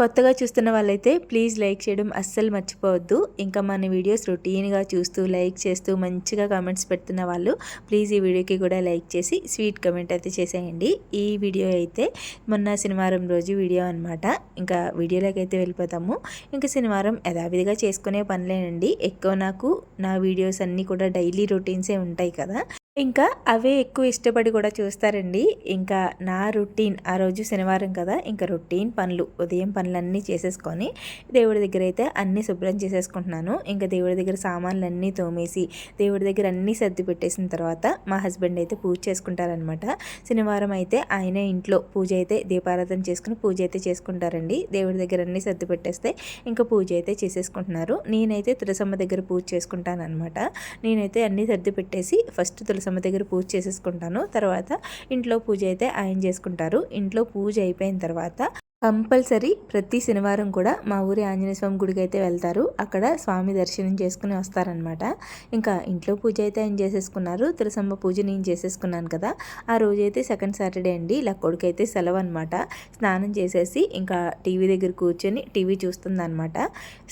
కొత్తగా చూస్తున్న వాళ్ళైతే ప్లీజ్ లైక్ చేయడం అస్సలు మర్చిపోవద్దు. ఇంకా మన వీడియోస్ రొటీన్గా చూస్తూ లైక్ చేస్తూ మంచిగా కామెంట్స్ పెడుతున్న వాళ్ళు ప్లీజ్ ఈ వీడియోకి కూడా లైక్ చేసి స్వీట్ కమెంట్ అయితే చేసేయండి. ఈ వీడియో అయితే మొన్న శనివారం రోజు వీడియో అనమాట ఇంకా వీడియోలోకి అయితే వెళ్ళిపోతాము. ఇంకా శనివారం యథావిధిగా చేసుకునే పనులేనండి. ఎక్కువ నాకు నా వీడియోస్ అన్నీ కూడా డైలీ రొటీన్సే ఉంటాయి కదా. ఇంకా అవే ఎక్కువ ఇష్టపడి కూడా చూస్తారండి. ఇంకా నా రొటీన్ ఆ రోజు శనివారం కదా ఇంకా రొటీన్ పనులు ఉదయం పనులన్నీ చేసేసుకొని దేవుడి దగ్గర అయితే అన్నీ శుభ్రం చేసేసుకుంటున్నాను. ఇంకా దేవుడి దగ్గర సామాన్లు అన్నీ తోమేసి దేవుడి దగ్గర అన్నీ సర్ది పెట్టేసిన తర్వాత మా హస్బెండ్ అయితే పూజ చేసుకుంటారనమాట శనివారం అయితే ఆయన ఇంట్లో పూజ అయితే దీపారాధన చేసుకుని పూజ అయితే చేసుకుంటారండి. దేవుడి దగ్గర అన్నీ సర్ది పెట్టేస్తే ఇంకా పూజ అయితే చేసేసుకుంటున్నారు. నేనైతే తులసమ్మ దగ్గర పూజ చేసుకుంటాను అనమాట నేనైతే అన్నీ సర్ది పెట్టేసి ఫస్ట్ తులసి తులసమ్మ దగ్గర పూజ చేసేసుకుంటాను. తర్వాత ఇంట్లో పూజ అయితే ఆయన చేసుకుంటారు. ఇంట్లో పూజ అయిపోయిన తర్వాత కంపల్సరీ ప్రతి శనివారం కూడా మా ఊరి ఆంజనేయ స్వామి గుడికి అయితే వెళ్తారు. అక్కడ స్వామి దర్శనం చేసుకుని వస్తారనమాట ఇంకా ఇంట్లో పూజ అయితే ఆయన చేసేసుకున్నారు. తులసమ్మ పూజ నేను చేసేసుకున్నాను కదా. ఆ రోజు అయితే సెకండ్ సాటర్డే అండి. ఇలా కొడుకైతే సెలవు అనమాట స్నానం చేసేసి ఇంకా టీవీ దగ్గర కూర్చొని టీవీ చూస్తుందనమాట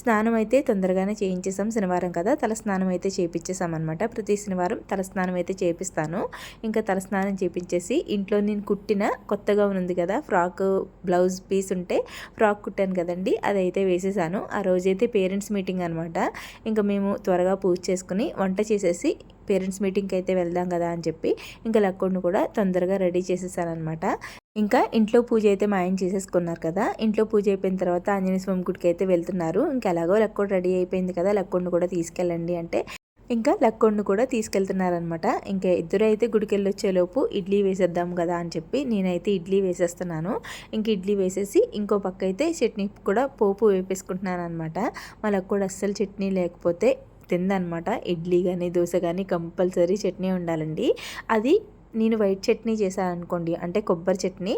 స్నానం అయితే తొందరగానే చేయించేసాం శనివారం కదా. తల స్నానం అయితే చేయించేసాం అనమాట ప్రతి శనివారం తల స్నానం అయితే చేపిస్తాను. ఇంకా తల స్నానం చేపించేసి ఇంట్లో నేను కుట్టిన కొత్తగా ఉంది కదా. ఫ్రాక్ బ్లౌజ్ పీస్ పీస్ ఉంటే ఫ్రాక్ కుట్టాను కదండి అదైతే వేసేసాను. ఆ రోజైతే పేరెంట్స్ మీటింగ్ అనమాట ఇంకా మేము త్వరగా పూజ చేసుకుని వంట చేసేసి పేరెంట్స్ మీటింగ్కి అయితే వెళ్దాం కదా అని చెప్పి ఇంకా లక్కుడిని కూడా తొందరగా రెడీ చేసేసానమాట ఇంకా ఇంట్లో పూజ అయితే మా ఆయన చేసేసుకున్నారు కదా ఇంట్లో పూజ అయిపోయిన తర్వాత ఆంజనేయ స్వామి గుడికి అయితే వెళ్తున్నారు. ఇంకా ఎలాగో లక్కోడు రెడీ అయిపోయింది కదా లక్కోడిని కూడా తీసుకెళ్ళండి అంటే ఇంకా లక్కొండు కూడా తీసుకెళ్తున్నారనమాట ఇంకా ఇద్దరు అయితే గుడికి వెళ్ళొచ్చేలోపు ఇడ్లీ వేసేద్దాం కదా అని చెప్పి నేనైతే ఇడ్లీ వేసేస్తున్నాను. ఇంక ఇడ్లీ వేసేసి ఇంకో పక్క అయితే చట్నీ కూడా పోపు వేపేసుకుంటున్నాను అనమాట మా లక్కోడు అస్సలు చట్నీ లేకపోతే తిందనమాట ఇడ్లీ కానీ దోశ కానీ కంపల్సరీ చట్నీ ఉండాలండి. అది నేను వైట్ చట్నీ చేశాను అనుకోండి అంటే కొబ్బరి చట్నీ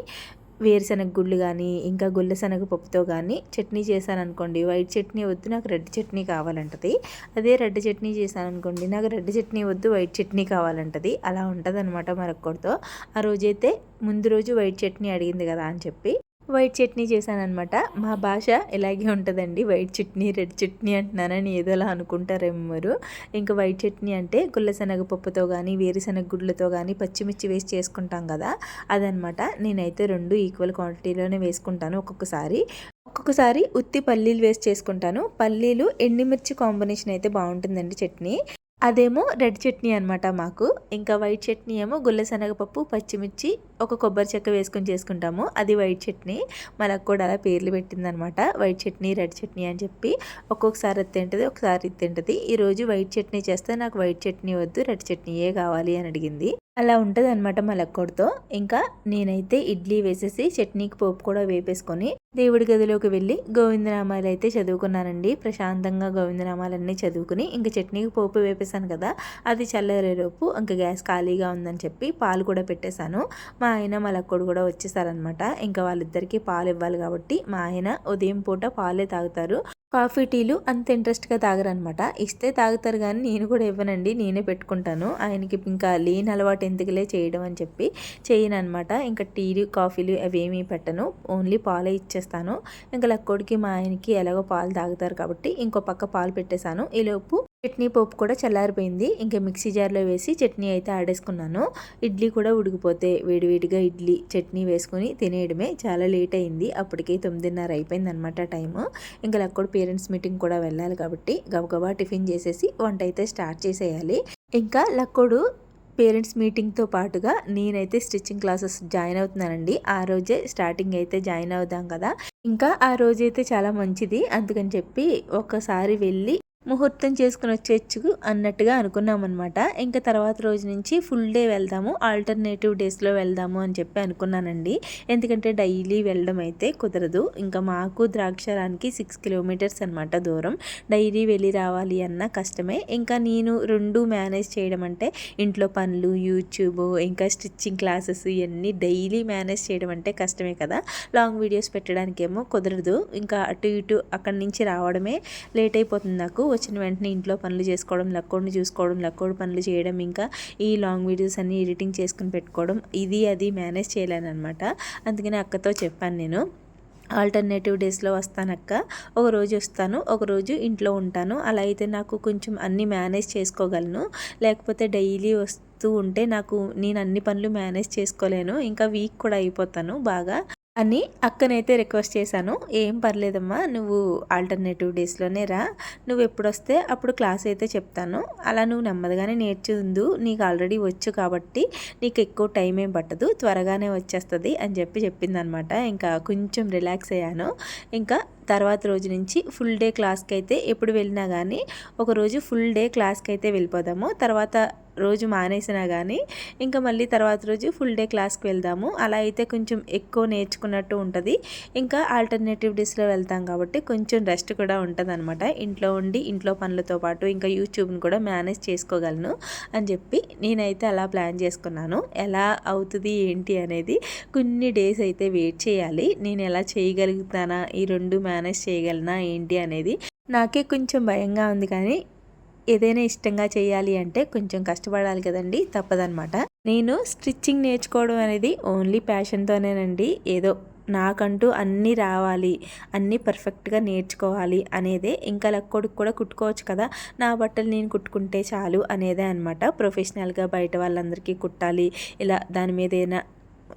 వేరుశనగ గుళ్ళు కానీ ఇంకా గుల్లశనగ పప్పుతో కానీ చట్నీ చేశాను అనుకోండి వైట్ చట్నీ వద్దు నాకు రెడ్ చట్నీ కావాలంటది. అదే రెడ్ చట్నీ చేశాను అనుకోండి నాకు రెడ్ చట్నీ వద్దు వైట్ చట్నీ కావాలంటది. అలా ఉంటుంది అనమాట మరొకరితో ఆ రోజైతే ముందు రోజు వైట్ చట్నీ అడిగింది కదా అని చెప్పి వైట్ చట్నీ చేశానమాట మా భాష ఇలాగే ఉంటుందండి. వైట్ చట్నీ రెడ్ చట్నీ అంటున్నానని ఏదోలా అనుకుంటారేమో మీరు. ఇంకా వైట్ చట్నీ అంటే గుల్లశనగ పప్పుతో కానీ వేరుశనగ గుడ్లతో కానీ పచ్చిమిర్చి వేసి చేసుకుంటాం కదా. అదనమాట నేనైతే రెండు ఈక్వల్ క్వాంటిటీలోనే వేసుకుంటాను ఒక్కొక్కసారి. ఒక్కొక్కసారి ఉత్తి పల్లీలు వేసి చేసుకుంటాను. పల్లీలు ఎండిమిర్చి కాంబినేషన్ అయితే బాగుంటుందండి చట్నీ. అదేమో రెడ్ చట్నీ అనమాట మాకు. ఇంకా వైట్ చట్నీ ఏమో గుల్లశనగపప్పు పచ్చిమిర్చి ఒక కొబ్బరి చెక్క వేసుకొని చేసుకుంటాము. అది వైట్ చట్నీ. మనకు కూడా అలా పేర్లు పెట్టిందనమాట. వైట్ చట్నీ రెడ్ చట్నీ అని చెప్పి ఒక్కొక్కసారి తింటుంది ఒకసారి తింటుంది. ఈరోజు వైట్ చట్నీ చేస్తే నాకు వైట్ చట్నీ వద్దు రెడ్ చట్నీయే కావాలి అని అడిగింది. అలా ఉంటుంది అనమాట మలక్కొడితో. ఇంకా నేనైతే ఇడ్లీ వేసేసి చట్నీకి పోపు కూడా వేపేసుకొని దేవుడి గదిలోకి వెళ్ళి గోవిందనామాలు అయితే చదువుకున్నానండి. ప్రశాంతంగా గోవిందనామాలన్నీ చదువుకుని ఇంకా చట్నీకి పోపు వేపేశాను కదా అది చల్లరేలోపు ఇంకా గ్యాస్ ఖాళీగా ఉందని చెప్పి పాలు కూడా పెట్టేశాను. మా ఆయన మలక్కోడు కూడా వచ్చేసారనమాట ఇంకా వాళ్ళిద్దరికీ పాలు ఇవ్వాలి కాబట్టి మా ఆయన ఉదయం పూట పాలే తాగుతారు. కాఫీ టీలు అంత ఇంట్రెస్ట్గా తాగరనమాట ఇస్తే తాగుతారు కానీ నేను కూడా ఇవ్వనండి నేనే పెట్టుకుంటాను. ఆయనకి ఇంకా లేని అలవాటు ఎందుకులే చేయడం అని చెప్పి చేయను అనమాట ఇంకా టీలు కాఫీలు అవేమీ పెట్టను ఓన్లీ పాలే ఇచ్చేస్తాను. ఇంకా లక్కోడికి మా ఆయనకి ఎలాగో పాలు తాగుతారు కాబట్టి ఇంకో పక్క పాలు పెట్టేశాను. ఈలోపు చట్నీ పోపు కూడా చల్లారిపోయింది. ఇంకా మిక్సీ జార్లో వేసి చట్నీ అయితే ఆడేసుకున్నాను. ఇడ్లీ కూడా ఉడికిపోతే వేడివేడిగా ఇడ్లీ చట్నీ వేసుకొని తినేయడమే చాలా లేట్ అయింది. అప్పటికే తొమ్మిదిన్నర అయిపోయింది అనమాట టైము. ఇంకా లక్కడు పేరెంట్స్ మీటింగ్ కూడా వెళ్ళాలి కాబట్టి గబగబా టిఫిన్ చేసేసి వంట అయితే స్టార్ట్ చేసేయాలి. ఇంకా లక్కోడు పేరెంట్స్ మీటింగ్తో పాటుగా నేనైతే స్టిచ్చింగ్ క్లాసెస్ జాయిన్ అవుతున్నానండి. ఆ రోజే స్టార్టింగ్ అయితే జాయిన్ అవుదాం కదా. ఇంకా ఆ రోజైతే చాలా మంచిది. అందుకని చెప్పి ఒకసారి వెళ్ళి ముహూర్తం చేసుకుని వచ్చేచ్చు అన్నట్టుగా అనుకున్నాం అనమాట ఇంకా తర్వాత రోజు నుంచి ఫుల్ డే వెళ్దాము ఆల్టర్నేటివ్ డేస్లో వెళ్దాము అని చెప్పి అనుకున్నానండి. ఎందుకంటే డైలీ వెళ్ళడం అయితే కుదరదు. ఇంకా మాకు ద్రాక్షారానికి సిక్స్ కిలోమీటర్స్ అనమాట దూరం. డైలీ వెళ్ళి రావాలి అన్న కష్టమే. ఇంకా నేను రెండు మేనేజ్ చేయడం అంటే ఇంట్లో పనులు యూట్యూబ్ ఇంకా స్టిచ్చింగ్ క్లాసెస్ ఇవన్నీ డైలీ మేనేజ్ చేయడం అంటే కష్టమే కదా. లాంగ్ వీడియోస్ పెట్టడానికేమో కుదరదు. ఇంకా అటు ఇటు అక్కడి నుంచి రావడమే లేట్ అయిపోతుంది నాకు. వచ్చిన వెంటనే ఇంట్లో పనులు చేసుకోవడం లక్కోడిని చూసుకోవడం లక్కోడి పనులు చేయడం ఇంకా ఈ లాంగ్ వీడియోస్ అన్నీ ఎడిటింగ్ చేసుకుని పెట్టుకోవడం ఇది అది మేనేజ్ చేయలేను అనమాట అందుకని అక్కతో చెప్పాను నేను. ఆల్టర్నేటివ్ డేస్లో వస్తానక్క. ఒక రోజు వస్తాను ఒక రోజు ఇంట్లో ఉంటాను. అలా అయితే నాకు కొంచెం అన్నీ మేనేజ్ చేసుకోగలను. లేకపోతే డైలీ వస్తూ ఉంటే నాకు నేను అన్ని పనులు మేనేజ్ చేసుకోలేను. ఇంకా వీక్ కూడా అయిపోతాను బాగా. అని అక్కనైతే రిక్వెస్ట్ చేశాను. ఏం పర్లేదమ్మా నువ్వు ఆల్టర్నేటివ్ డేస్లోనే రా. నువ్వు ఎప్పుడు వస్తే అప్పుడు క్లాస్ అయితే చెప్తాను. అలా నువ్వు నెమ్మదిగానే నేర్చుందు నీకు ఆల్రెడీ వచ్చు కాబట్టి నీకు ఎక్కువ టైం ఏం పట్టదు. త్వరగానే వచ్చేస్తుంది అని చెప్పి చెప్పిందనమాట. ఇంకా కొంచెం రిలాక్స్ అయ్యాను. ఇంకా తర్వాత రోజు నుంచి ఫుల్ డే క్లాస్కి అయితే ఎప్పుడు వెళ్ళినా కానీ ఒకరోజు ఫుల్ డే క్లాస్కి అయితే వెళ్ళిపోదాము. తర్వాత రోజు మానేసినా కానీ ఇంకా మళ్ళీ తర్వాత రోజు ఫుల్ డే క్లాస్కి వెళ్దాము. అలా అయితే కొంచెం ఎక్కువ నేర్చుకున్నట్టు ఉంటుంది. ఇంకా ఆల్టర్నేటివ్ డేస్లో వెళ్తాం కాబట్టి కొంచెం రెస్ట్ కూడా ఉంటుంది అనమాట ఇంట్లో ఉండి ఇంట్లో పనులతో పాటు ఇంకా యూట్యూబ్ని కూడా మేనేజ్ చేసుకోగలను అని చెప్పి నేనైతే అలా ప్లాన్ చేసుకున్నాను. ఎలా అవుతుంది ఏంటి అనేది కొన్ని డేస్ అయితే వెయిట్ చేయాలి. నేను ఎలా చేయగలుగుతానా ఈ రెండు మేనేజ్ చేయగలనా ఏంటి అనేది నాకే కొంచెం భయంగా ఉంది కానీ ఏదైనా ఇష్టంగా చేయాలి అంటే కొంచెం కష్టపడాలి కదండి తప్పదనమాట నేను స్టిచ్చింగ్ నేర్చుకోవడం అనేది ఓన్లీ ప్యాషన్తోనేనండి. ఏదో నాకంటూ అన్నీ రావాలి అన్నీ పర్ఫెక్ట్గా నేర్చుకోవాలి అనేదే. ఇంకా లక్కోడికి కూడా కుట్టుకోవచ్చు కదా నా బట్టలు నేను కుట్టుకుంటే చాలు అనేదే అనమాట ప్రొఫెషనల్గా బయట వాళ్ళందరికీ కుట్టాలి ఇలా దాని మీద ఏదైనా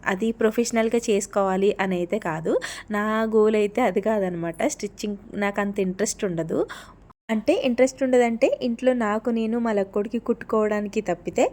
అది ప్రొఫెషనల్గా చేసుకోవాలి అని అయితే కాదు. నా గోల్ అయితే అది కాదనమాట. స్టిచ్చింగ్ నాకు అంత ఇంట్రెస్ట్ ఉండదు. అంటే ఇంట్రెస్ట్ ఉండదంటే ఇంట్లో నాకు నేను మా లక్కోడికి కుట్టుకోవడానికి తప్పితే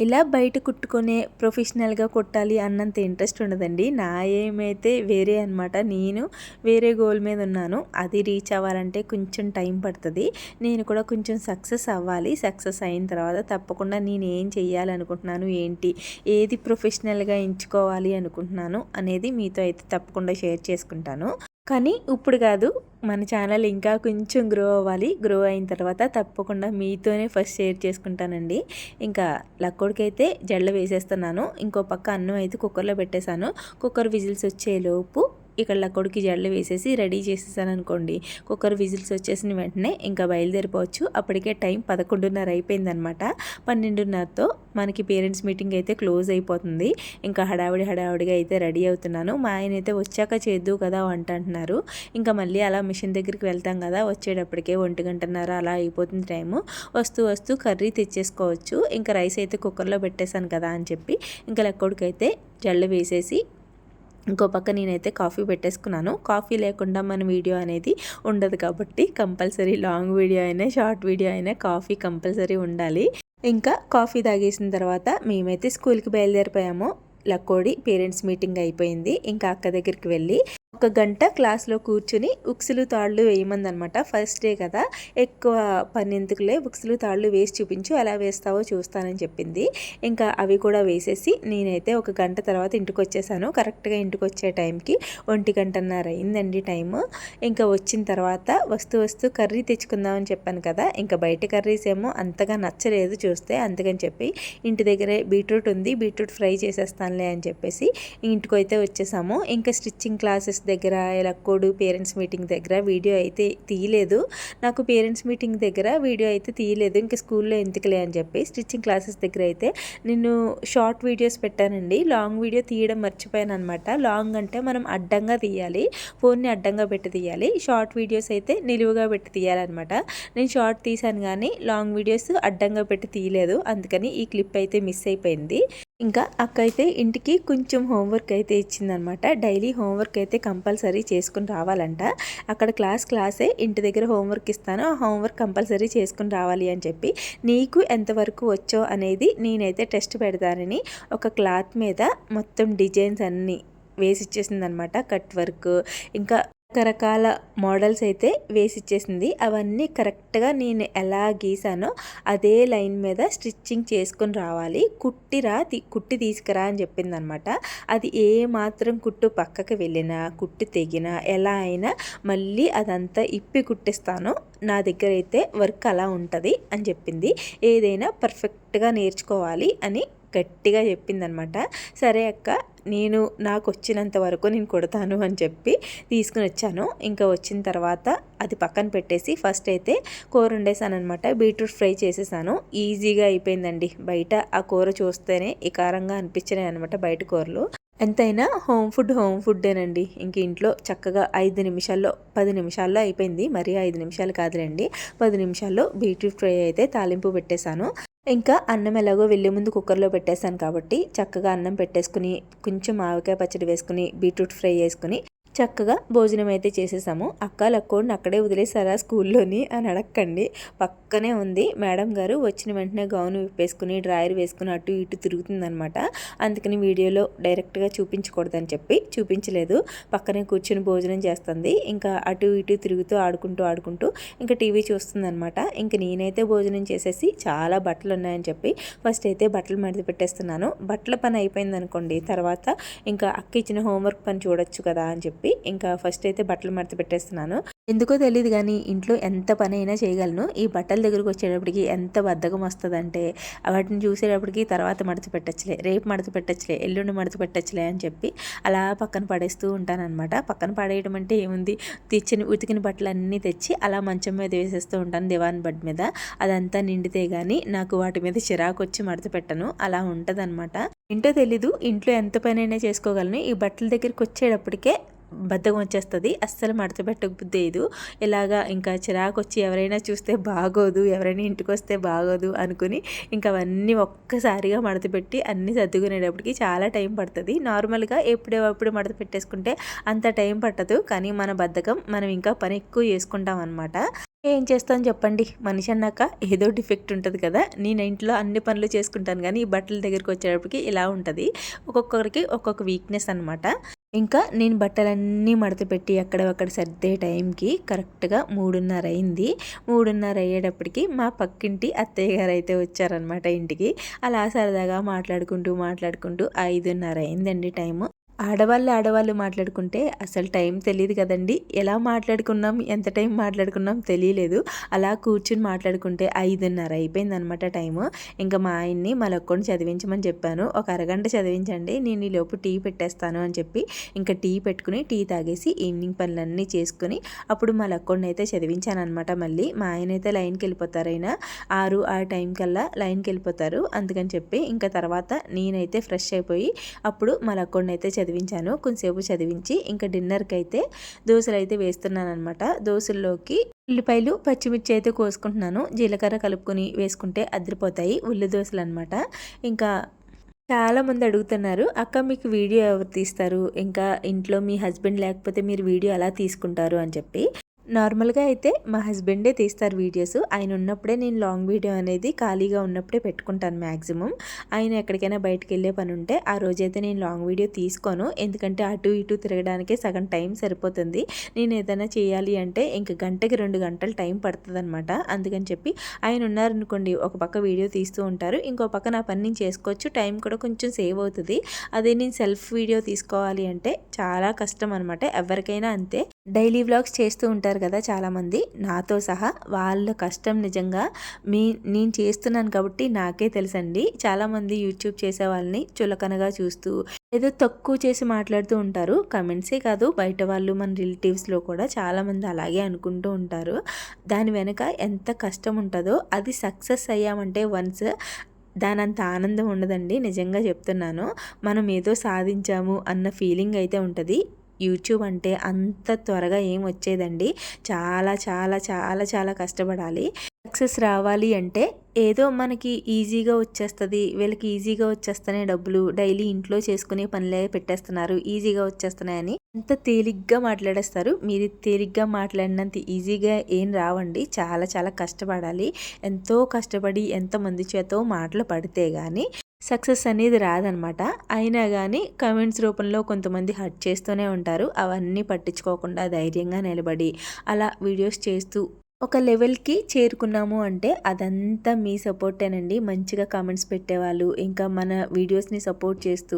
ఇలా బయట కుట్టుకునే ప్రొఫెషనల్గా కొట్టాలి అన్నంత ఇంట్రెస్ట్ ఉండదండి. నా ఏమైతే వేరే అనమాట నేను వేరే గోల్ మీద ఉన్నాను. అది రీచ్ అవ్వాలంటే కొంచెం టైం పడుతుంది. నేను కూడా కొంచెం సక్సెస్ అవ్వాలి. సక్సెస్ అయిన తర్వాత తప్పకుండా నేను ఏం చెయ్యాలనుకుంటున్నాను? ఏంటి? ఏది ప్రొఫెషనల్గా ఎంచుకోవాలి అనుకుంటున్నాను? అనేది మీతో అయితే తప్పకుండా షేర్ చేసుకుంటాను. కానీ ఇప్పుడు కాదు మన ఛానల్ ఇంకా కొంచెం గ్రో అవ్వాలి. గ్రో అయిన తర్వాత తప్పకుండా మీతోనే ఫస్ట్ షేర్ చేసుకుంటానండి. ఇంకా లక్కోడికైతే జడ్లు వేసేస్తున్నాను. ఇంకో పక్క అన్నం అయితే కుక్కర్లో పెట్టేశాను. కుక్కర్ విజిల్స్ వచ్చేలోపు ఇక్కడ లక్కోడికి జడలు వేసేసి రెడీ చేసేసాను అనుకోండి కుక్కర్ విజిల్స్ వచ్చేసిన వెంటనే ఇంకా బయలుదేరిపోవచ్చు. అప్పటికే టైం పదకొండున్నర అయిపోయిందనమాట. పన్నెండున్నరతో మనకి పేరెంట్స్ మీటింగ్ అయితే క్లోజ్ అయిపోతుంది. ఇంకా హడావిడి హడావిడిగా అయితే రెడీ అవుతున్నాను. మా ఆయన అయితే వచ్చాక చేద్దు కదా వంట అంటున్నారు. ఇంకా మళ్ళీ అలా మిషన్ దగ్గరికి వెళ్తాం కదా వచ్చేటప్పటికే ఒంటి గంటన్నర అలా అయిపోతుంది టైము. వస్తూ వస్తూ కర్రీ తెచ్చేసుకోవచ్చు. ఇంకా రైస్ అయితే కుక్కర్లో పెట్టేశాను కదా అని చెప్పి. ఇంకా లెక్కోడికైతే జల్లు వేసేసి ఇంకో పక్క నేనైతే కాఫీ పెట్టేసుకున్నాను. కాఫీ లేకుండా మన వీడియో అనేది ఉండదు కాబట్టి కంపల్సరీ లాంగ్ వీడియో అయినా షార్ట్ వీడియో అయినా కాఫీ కంపల్సరీ ఉండాలి. ఇంకా కాఫీ తాగేసిన తర్వాత మేమైతే స్కూల్కి బయలుదేరిపోయాము. లక్కోడి పేరెంట్స్ మీటింగ్ అయిపోయింది. ఇంకా అక్క దగ్గరికి వెళ్ళి ఒక గంట క్లాస్లో కూర్చుని ఉక్సులు తాళ్ళు వేయమందనమాట ఫస్ట్ డే కదా ఎక్కువ పన్నెందుకులే ఉక్సులు తాళ్ళు వేసి చూపించు ఎలా వేస్తావో చూస్తానని చెప్పింది. ఇంకా అవి కూడా వేసేసి నేనైతే ఒక గంట తర్వాత ఇంటికి వచ్చేసాను కరెక్ట్గా ఇంటికి వచ్చే టైంకి ఒంటి గంటన్నర అయిందండి టైము. ఇంకా వచ్చిన తర్వాత వస్తూ వస్తూ కర్రీ తెచ్చుకుందామని చెప్పాను కదా ఇంకా బయట కర్రీస్ ఏమో అంతగా నచ్చలేదు చూస్తే అందుకని చెప్పి ఇంటి దగ్గరే బీట్రూట్ ఉంది బీట్రూట్ ఫ్రై చేసేస్తానులే అని చెప్పేసి ఇంటికి అయితే వచ్చేసాము. ఇంకా స్టిచ్చింగ్ క్లాసెస్ దగ్గర ఎలక్కోడు పేరెంట్స్ మీటింగ్ దగ్గర వీడియో అయితే తీయలేదు. నాకు పేరెంట్స్ మీటింగ్ దగ్గర వీడియో అయితే తీయలేదు. ఇంకా స్కూల్లో ఎందుకులే అని చెప్పి స్టిచ్చింగ్ క్లాసెస్ దగ్గర అయితే నేను షార్ట్ వీడియోస్ పెట్టానండి. లాంగ్ వీడియో తీయడం మర్చిపోయాను అనమాట లాంగ్ అంటే మనం అడ్డంగా తీయాలి. ఫోన్ని అడ్డంగా పెట్టి తీయాలి. షార్ట్ వీడియోస్ అయితే నిలువుగా పెట్టి తీయాలన్నమాట. నేను షార్ట్ తీసాను కానీ లాంగ్ వీడియోస్ అడ్డంగా పెట్టి తీయలేదు. అందుకని ఈ క్లిప్ అయితే మిస్ అయిపోయింది. ఇంకా అక్క అయితే ఇంటికి కొంచెం హోంవర్క్ అయితే ఇచ్చిందనమాట డైలీ హోంవర్క్ అయితే కంపల్సరీ చేసుకుని రావాలంట. అక్కడ క్లాస్ క్లాసే ఇంటి దగ్గర హోంవర్క్ ఇస్తాను. ఆ హోంవర్క్ కంపల్సరీ చేసుకుని రావాలి అని చెప్పి నీకు ఎంతవరకు వచ్చో అనేది నేనైతే టెస్ట్ పెడతానని ఒక క్లాత్ మీద మొత్తం డిజైన్స్ అన్నీ వేసి ఇచ్చేసింది అనమాట కట్ వర్క్ ఇంకా రకరకాల మోడల్స్ అయితే వేసి ఇచ్చేసింది అవన్నీ కరెక్ట్గా నేను ఎలా గీసానో అదే లైన్ మీద స్టిచ్చింగ్ చేసుకొని రావాలి. కుట్టిరా కుట్టి తీసుకురా అని చెప్పింది అనమాట అది ఏ మాత్రం కుట్టు పక్కకి వెళ్ళినా కుట్టు తెగినా ఎలా అయినా మళ్ళీ అదంతా ఇప్పి కుట్టిస్తాను. నా దగ్గర అయితే వర్క్ అలా ఉంటుంది అని చెప్పింది. ఏదైనా పర్ఫెక్ట్గా నేర్చుకోవాలి అని గట్టిగా చెప్పిందనమాట. సరే అక్క నేను నాకు వచ్చినంత వరకు నేను కొడతాను అని చెప్పి తీసుకుని వచ్చాను. ఇంకా వచ్చిన తర్వాత అది పక్కన పెట్టేసి ఫస్ట్ అయితే కూర వండేసాను అనమాట బీట్రూట్ ఫ్రై చేసేసాను. ఈజీగా అయిపోయిందండి. బయట ఆ కూర చూస్తేనే వికారంగా అనిపించినాయి అనమాట బయట కూరలు. ఎంతైనా హోమ్ ఫుడ్ హోమ్ ఫుడ్డేనండి. ఇంక ఇంట్లో చక్కగా ఐదు నిమిషాల్లో పది నిమిషాల్లో అయిపోయింది. మరీ ఐదు నిమిషాలు కాదులేండి. పది నిమిషాల్లో బీట్రూట్ ఫ్రై అయితే తాలింపు పెట్టేశాను ఇంకా అన్నం ఎలాగో వెళ్ళే ముందు కుక్కర్లో పెట్టేశాను కాబట్టి చక్కగా అన్నం పెట్టేసుకుని కొంచెం ఆవకాయ పచ్చడి వేసుకుని బీట్రూట్ ఫ్రై వేసుకుని చక్కగా భోజనం అయితే చేసేసాము. అక్క లక్కోడిని అక్కడే వదిలేసారా స్కూల్లోని అని అడగండి పక్కనే ఉంది మేడం గారు. వచ్చిన వెంటనే గౌన్ విప్పేసుకుని డ్రాయర్ వేసుకుని అటు ఇటు తిరుగుతుందనమాట అందుకని వీడియోలో డైరెక్ట్గా చూపించకూడదని చెప్పి చూపించలేదు. పక్కనే కూర్చుని భోజనం చేస్తుంది. ఇంకా అటు ఇటు తిరుగుతూ ఆడుకుంటూ ఆడుకుంటూ ఇంకా టీవీ చూస్తుందనమాట ఇంక నేనైతే భోజనం చేసేసి చాలా బట్టలు ఉన్నాయని చెప్పి ఫస్ట్ అయితే బట్టలు మడిచి పెట్టేస్తున్నాను. బట్టల పని అయిపోయింది అనుకోండి తర్వాత ఇంకా అక్క ఇచ్చిన హోంవర్క్ పని చూడొచ్చు కదా అని చెప్పి ఇంకా ఫస్ట్ అయితే బట్టలు మడత పెట్టేస్తున్నాను. ఎందుకో తెలియదు కానీ ఇంట్లో ఎంత పని అయినా చేయగలను. ఈ బట్టల దగ్గరకు వచ్చేటప్పటికి ఎంత బద్ధకం వస్తుందంటే వాటిని చూసేటప్పటికి తర్వాత మడత పెట్టచ్చులే రేపు మడత పెట్టచ్చులే ఎల్లుండి మడత పెట్టచ్చులే అని చెప్పి అలా పక్కన పడేస్తూ ఉంటానన్నమాట. పక్కన పడేయడం అంటే ఏముంది? తెచ్చిన ఉతికిన బట్టలు అన్నీ తెచ్చి అలా మంచం మీద వేసేస్తూ ఉంటాను దివాన్ బడ్ మీద. అదంతా నిండితే కానీ నాకు వాటి మీద చిరాకు వచ్చి మడత పెట్టను. అలా ఉంటుందన్నమాట. ఏంటో తెలీదు. ఇంట్లో ఎంత పనైనా చేసుకోగలను. ఈ బట్టల దగ్గరికి వచ్చేటప్పటికే బద్ధకం వచ్చేస్తుంది. అస్సలు మడత బుద్ధేదు ఇలాగా ఇంకా చిరాకు వచ్చి ఎవరైనా చూస్తే బాగోదు ఎవరైనా ఇంటికి వస్తే బాగోదు అనుకుని ఇంకా అవన్నీ ఒక్కసారిగా మడతపెట్టి అన్నీ సర్దుకునేటప్పటికి చాలా టైం పడుతుంది. నార్మల్గా ఎప్పుడేప్పుడు మడత పెట్టేసుకుంటే అంత టైం పట్టదు. కానీ మన బద్ధకం మనం ఇంకా పని ఎక్కువ చేసుకుంటాం అనమాట ఏం చేస్తాను చెప్పండి? మనిషి అన్నాక ఏదో డిఫెక్ట్ ఉంటుంది కదా. నేను ఇంట్లో అన్ని పనులు చేసుకుంటాను కానీ ఈ బట్టల దగ్గరికి వచ్చేటప్పటికి ఇలా ఉంటుంది. ఒక్కొక్కరికి ఒక్కొక్క వీక్నెస్ అనమాట ఇంకా నేను బట్టలన్నీ మడత పెట్టి అక్కడ సర్దే టైంకి కరెక్ట్గా మూడున్నర అయింది మూడున్నర అయ్యేటప్పటికి మా పక్కింటి అత్తయ్య గారు అయితే వచ్చారనమాట ఇంటికి. అలా సరదాగా మాట్లాడుకుంటూ మాట్లాడుకుంటూ ఐదున్నర అయిందండి టైము. ఆడవాళ్ళు ఆడవాళ్ళు మాట్లాడుకుంటే అసలు టైం తెలియదు కదండి. ఎలా మాట్లాడుకున్నాం ఎంత టైం మాట్లాడుకున్నాం తెలియలేదు. అలా కూర్చుని మాట్లాడుకుంటే ఐదున్నర అయిపోయింది అనమాట టైము. ఇంకా మా ఆయన్ని మా లొక్కని చదివించమని చెప్పాను. ఒక అరగంట చదివించండి నేను ఈ లోపు టీ పెట్టేస్తాను అని చెప్పి ఇంకా టీ పెట్టుకుని టీ తాగేసి ఈవినింగ్ పనులన్నీ చేసుకుని అప్పుడు మా లక్కోడిని అయితే చదివించాను అనమాట మళ్ళీ. మా ఆయన అయితే లైన్కి వెళ్ళిపోతారైనా ఆరు ఆ టైం కల్లా లైన్కి వెళ్ళిపోతారు. అందుకని చెప్పి ఇంకా తర్వాత నేనైతే ఫ్రెష్ అయిపోయి అప్పుడు మా లక్కోడిని అయితే చదివించాను. కొంచెంసేపు చదివించి ఇంకా డిన్నర్కి అయితే దోశలు అయితే వేస్తున్నాను అనమాట దోశల్లోకి ఉల్లిపాయలు పచ్చిమిర్చి అయితే కోసుకుంటున్నాను. జీలకర్ర కలుపుకొని వేసుకుంటే అదిరిపోతాయి ఉల్లి దోశలు అనమాట ఇంకా చాలామంది అడుగుతున్నారు అక్క మీకు వీడియో ఎవరు తీస్తారు? ఇంకా ఇంట్లో మీ హస్బెండ్ లేకపోతే మీరు వీడియో ఎలా తీసుకుంటారు? అని చెప్పి. నార్మల్గా అయితే మా హస్బెండే తీస్తారు వీడియోస్. ఆయన ఉన్నప్పుడే నేను లాంగ్ వీడియో అనేది ఖాళీగా ఉన్నప్పుడే పెట్టుకుంటాను మ్యాక్సిమం ఆయన ఎక్కడికైనా బయటకు వెళ్ళే పని ఉంటే ఆ రోజైతే నేను లాంగ్ వీడియో తీసుకోను. ఎందుకంటే అటు ఇటు తిరగడానికే సగం టైం సరిపోతుంది. నేను ఏదైనా చేయాలి అంటే ఇంక గంటకి రెండు గంటలు టైం పడుతుంది అనమాట అందుకని చెప్పి ఆయన ఉన్నారనుకోండి ఒక పక్క వీడియో తీస్తూ ఉంటారు. ఇంకో పక్క నా పని నేను చేసుకోవచ్చు. టైం కూడా కొంచెం సేవ్ అవుతుంది. అదే నేను సెల్ఫ్ వీడియో తీసుకోవాలి అంటే చాలా కష్టం అనమాట ఎవరికైనా అంతే. డైలీ వ్లాగ్స్ చేస్తూ ఉంటారు కదా చాలామంది. నాతో సహా వాళ్ళ కష్టం నిజంగా మీ నేను చేస్తున్నాను కాబట్టి నాకే తెలుసండి. చాలామంది యూట్యూబ్ చేసే వాళ్ళని చులకనగా చూస్తూ ఏదో తక్కువ చేసి మాట్లాడుతూ ఉంటారు. కమెంట్సే కాదు బయట వాళ్ళు మన రిలేటివ్స్లో కూడా చాలామంది అలాగే అనుకుంటూ ఉంటారు. దాని వెనుక ఎంత కష్టం ఉంటుందో అది సక్సెస్ అయ్యామంటే వన్స్ దానంత ఆనందం ఉండదండి. నిజంగా చెప్తున్నాను. మనం ఏదో సాధించాము అన్న ఫీలింగ్ అయితే ఉంటుంది. యూట్యూబ్ అంటే అంత త్వరగా ఏం వచ్చేదండి. చాలా చాలా చాలా చాలా కష్టపడాలి. సక్సెస్ రావాలి అంటే ఏదో మనకి ఈజీగా వచ్చేస్తుంది వీళ్ళకి ఈజీగా వచ్చేస్తున్నాయి డబ్బులు డైలీ ఇంట్లో చేసుకునే పనులే పెట్టేస్తున్నారు ఈజీగా వచ్చేస్తున్నాయని అంత తేలిగ్గా మాట్లాడేస్తారు. మీరు తేలిగ్గా మాట్లాడినంత ఈజీగా ఏం రావండి. చాలా చాలా కష్టపడాలి. ఎంతో కష్టపడి ఎంతమంది చేతో మాటలు పడితే కానీ సక్సెస్ అనేది రాదనమాట. అయినా కానీ కమెంట్స్ రూపంలో కొంతమంది హర్ట్ చేస్తూనే ఉంటారు. అవన్నీ పట్టించుకోకుండా ధైర్యంగా నిలబడి అలా వీడియోస్ చేస్తూ ఒక లెవెల్కి చేరుకున్నాము అంటే అదంతా మీ సపోర్టేనండి. మంచిగా కామెంట్స్ పెట్టేవాళ్ళు ఇంకా మన వీడియోస్ని సపోర్ట్ చేస్తూ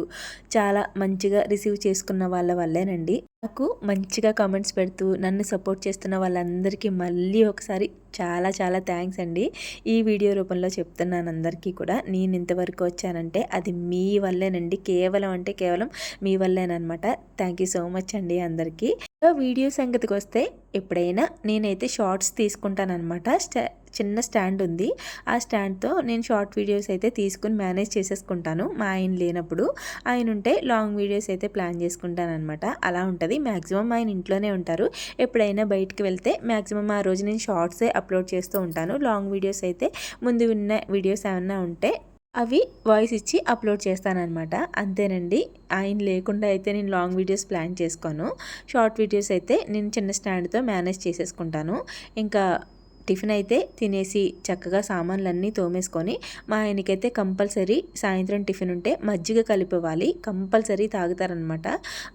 చాలా మంచిగా రిసీవ్ చేసుకున్న వాళ్ళ వల్లేనండి. నాకు మంచిగా కామెంట్స్ పెడుతూ నన్ను సపోర్ట్ చేస్తున్న వాళ్ళందరికీ మళ్ళీ ఒకసారి చాలా చాలా థ్యాంక్స్ అండి. ఈ వీడియో రూపంలో చెప్తున్నాను అందరికీ కూడా. నేను ఇంతవరకు వచ్చానంటే అది మీ వల్లేనండి. కేవలం అంటే కేవలం మీ వల్లేనమాట థ్యాంక్ యూ సో మచ్ అండి అందరికీ. వీడియో సంగతికి వస్తే ఎప్పుడైనా నేనైతే షార్ట్స్ తీసుకుంటానమాట స్టా చిన్న స్టాండ్ ఉంది. ఆ స్టాండ్తో నేను షార్ట్ వీడియోస్ అయితే తీసుకుని మేనేజ్ చేసేసుకుంటాను. మా ఆయన లేనప్పుడు ఆయన ఉంటే లాంగ్ వీడియోస్ అయితే ప్లాన్ చేసుకుంటానమాట అలా ఉంటుంది. మ్యాక్సిమం ఆయన ఇంట్లోనే ఉంటారు. ఎప్పుడైనా బయటికి వెళ్తే మ్యాక్సిమం ఆ రోజు నేను షార్ట్సే అప్లోడ్ చేస్తూ ఉంటాను. లాంగ్ వీడియోస్ అయితే ముందు ఉన్న వీడియోస్ ఏమన్నా ఉంటే అవి వాయిస్ ఇచ్చి అప్లోడ్ చేస్తానమాట అంతేనండి. ఆయన లేకుండా అయితే నేను లాంగ్ వీడియోస్ ప్లాన్ చేసుకోను. షార్ట్ వీడియోస్ అయితే నేను చిన్న స్టాండ్తో మేనేజ్ చేసేసుకుంటాను. ఇంకా టిఫిన్ అయితే తినేసి చక్కగా సామాన్లన్నీ తోమేసుకొని మా ఆయనకైతే కంపల్సరీ సాయంత్రం టిఫిన్ ఉంటే మజ్జిగ కలిపివ్వాలి కంపల్సరీ తాగుతారనమాట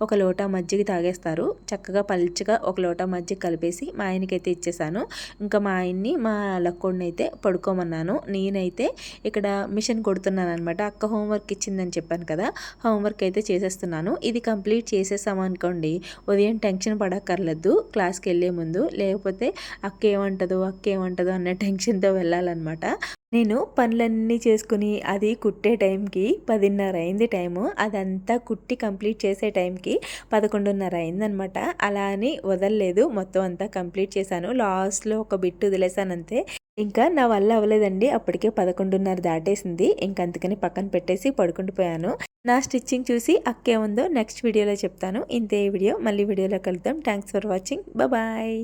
ఒక లోటా మజ్జిగ తాగేస్తారు. చక్కగా పల్చగా ఒక లోటా మజ్జిగ కలిపేసి మా ఆయనకైతే ఇచ్చేసాను. ఇంకా మా ఆయన్ని మా లక్కోడిని అయితే పడుకోమన్నాను. నేనైతే ఇక్కడ మిషన్ కొడుతున్నాను అనమాట అక్క హోంవర్క్ ఇచ్చిందని చెప్పాను కదా హోంవర్క్ అయితే చేసేస్తున్నాను. ఇది కంప్లీట్ చేసేసామనుకోండి ఉదయం టెన్షన్ పడక్కర్లేదు క్లాస్కి వెళ్ళే ముందు. లేకపోతే అక్క ఏమంటుందో అక్క ఏమంటుందో అన్న టెన్షన్తో వెళ్ళాలన్నమాట. నేను పనులన్నీ చేసుకుని అది కుట్టే టైంకి పదిన్నర అయింది టైము. అదంతా కుట్టి కంప్లీట్ చేసే టైంకి పదకొండున్నర అయిందనమాట అలా అని వదలలేదు. మొత్తం అంతా కంప్లీట్ చేశాను. లాస్ట్లో ఒక బిట్ వదిలేసాను అంతే ఇంకా నా వల్ల అవ్వలేదండి. అప్పటికే పదకొండున్నర దాటేసింది. ఇంకంతకని పక్కన పెట్టేసి పడుకుండిపోయాను నా స్టిచ్చింగ్ చూసి అక్కే ఉందో నెక్స్ట్ వీడియోలో చెప్తాను. ఇంతే వీడియో. మళ్ళీ వీడియోలో కలుద్దాం. Thanks for watching. బాయ్.